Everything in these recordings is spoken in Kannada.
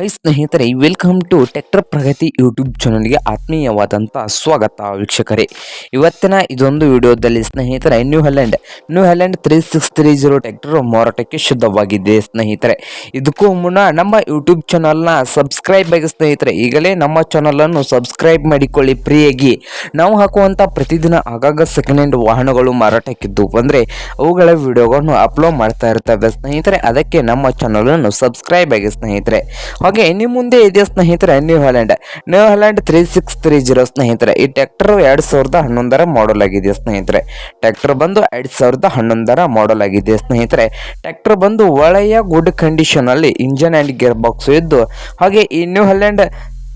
ಹೈ ಸ್ನೇಹಿತರೆ welcome to tractor Pragati YouTube ಚಾನಲ್ಗೆ ಆತ್ಮೀಯವಾದಂಥ ಸ್ವಾಗತ ವೀಕ್ಷಕರೇ. ಇವತ್ತಿನ ಇದೊಂದು ವಿಡಿಯೋದಲ್ಲಿ ಸ್ನೇಹಿತರೆ New Holland New Holland three six three zero tractor ಮಾರಾಟಕ್ಕೆ ಶುದ್ಧವಾಗಿದೆ ಸ್ನೇಹಿತರೆ. ಇದಕ್ಕೂ ಮುನ್ನ ನಮ್ಮ ಯೂಟ್ಯೂಬ್ ಚಾನಲ್ನ ಸಬ್ಸ್ಕ್ರೈಬ್ ಆಗಿ ಸ್ನೇಹಿತರೆ, ಈಗಲೇ ನಮ್ಮ ಚಾನಲನ್ನು ಸಬ್ಸ್ಕ್ರೈಬ್ ಮಾಡಿಕೊಳ್ಳಿ ಫ್ರೀಯಾಗಿ ನಾವು ಹಾಕುವಂಥ ಪ್ರತಿದಿನ ಆಗಾಗ ಸೆಕೆಂಡ್ ಹ್ಯಾಂಡ್ ವಾಹನಗಳು ಮಾರಾಟಕ್ಕಿದ್ದು. ಅಂದರೆ ಅವುಗಳ ವಿಡಿಯೋಗಳನ್ನು ಅಪ್ಲೋಡ್ ಮಾಡ್ತಾ ಇರ್ತವೆ ಸ್ನೇಹಿತರೆ, ಅದಕ್ಕೆ ನಮ್ಮ ಚಾನಲನ್ನು ಸಬ್ಸ್ಕ್ರೈಬ್ ಆಗಿ ಸ್ನೇಹಿತರೆ. ಹಾಗೆ ನಿಮ್ಮ ಮುಂದೆ ಇದೆಯಾ ಸ್ನೇಹಿತರೆ New Holland New Holland three six three zero ಸ್ನೇಹಿತರೆ. ಈ ಟ್ರ್ಯಾಕ್ಟರ್ ಎರಡು ಸಾವಿರದ ಹನ್ನೊಂದರ ಮಾಡಲ್ ಆಗಿದೆ ಸ್ನೇಹಿತರೆ. ಟ್ರ್ಯಾಕ್ಟರ್ ಬಂದು ಎರಡು ಸಾವಿರದ ಹನ್ನೊಂದರ ಮಾಡಲ್ ಆಗಿದೆ ಸ್ನೇಹಿತರೆ. ಟ್ರ್ಯಾಕ್ಟರ್ ಬಂದು ಒಳ್ಳೆಯ ಗುಡ್ ಕಂಡೀಷನ್ ಅಲ್ಲಿ ಇಂಜನ್ ಆ್ಯಂಡ್ ಗೇರ್ ಬಾಕ್ಸ್ ಇದ್ದು, ಹಾಗೆ ಈ New Holland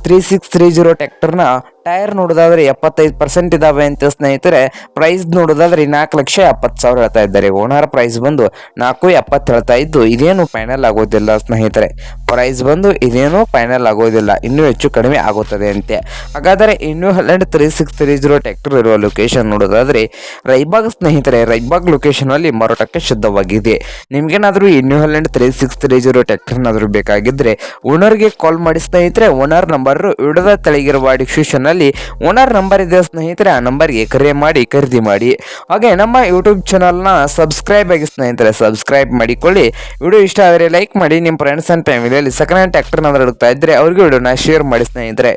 three six three zero ಟ್ರ್ಯಾಕ್ಟರ್ನ ಟೈರ್ ನೋಡೋದಾದ್ರೆ ಎಪ್ಪತ್ತೈದು ಪರ್ಸೆಂಟ್ ಇದಾವೆ ಅಂತ ಸ್ನೇಹಿತರೆ. ಪ್ರೈಸ್ ನೋಡೋದಾದ್ರೆ ನಾಲ್ಕು ಲಕ್ಷ ಎಪ್ಪತ್ತು ಸಾವಿರ ಹೇಳ್ತಾ ಇದ್ದಾರೆ. ಓನರ್ ಪ್ರೈಸ್ ಬಂದು ನಾಲ್ಕು ಎಪ್ಪತ್ತು ಹೇಳ್ತಾ ಇದ್ದು, ಇದೇನು ಫೈನಲ್ ಆಗೋದಿಲ್ಲ ಸ್ನೇಹಿತರೆ. ಪ್ರೈಸ್ ಬಂದು ಇದೇನು ಫೈನಲ್ ಆಗೋದಿಲ್ಲ. ಇನ್ನೂ ಹೆಚ್ಚು ಕಡಿಮೆ ಆಗುತ್ತದೆ ಅಂತೆ. ಹಾಗಾದರೆ ಇನ್ನೂ Holland three six three zero tractor ಇರುವ ಲೊಕೇಶನ್ ನೋಡೋದಾದ್ರೆ ರೈಬಾಗ್ ಸ್ನೇಹಿತರೆ ರೈಬಾಗ್ ಲೊಕೇಶನ್ ಅಲ್ಲಿ ಮಾರಾಟಕ್ಕೆ ಶುದ್ಧವಾಗಿದೆ. ನಿಮ್ಗೇನಾದರೂ New Holland three six three zero ಟ್ರ್ಯಾಕ್ಟರ್ನಾದರೂ ಬೇಕಾಗಿದ್ದರೆ ಓನರ್ಗೆ ಕಾಲ್ ಮಾಡಿ ಸ್ನೇಹಿತರೆ. ಓನರ್ ನಂಬರ್ ವಿಡದ ತೆಳಗಿರುವ ಡಿಸ್ಕ್ರಿಪ್ಷನ್ ಅಲ್ಲಿ ಓನರ್ ನಂಬರ್ ಇದೆ ಸ್ನೇಹಿತರೆ, ಆ ನಂಬರ್ಗೆ ಕರೆ ಮಾಡಿ, ಖರೀದಿ ಮಾಡಿ. ಹಾಗೆ ನಮ್ಮ ಯೂಟ್ಯೂಬ್ ಚಾನಲ್ನ ಸಬ್ಸ್ಕ್ರೈಬ್ ಆಗಿ ಸ್ನೇಹಿತರೆ ಸಬ್ಸ್ಕ್ರೈಬ್ ಮಾಡಿಕೊಳ್ಳಿ. ವಿಡಿಯೋ ಇಷ್ಟ ಆದರೆ ಲೈಕ್ ಮಾಡಿ ನಿಮ್ಮ ಫ್ರೆಂಡ್ಸ್ ಆ್ಯಂಡ್ ಫ್ಯಾಮಿಲಿಯಲ್ಲಿ ಸೆಕೆಂಡ್ ಹ್ಯಾಂಡ್ ಟ್ಯಾಕ್ಟರ್ನ ಹುಡುಕ್ತಾ ಇದ್ದರೆ ಅವ್ರಿಗೆ ವಿಡಿಯೋನ ಶೇರ್ ಮಾಡಿ ಸ್ನೇಹಿತರೆ.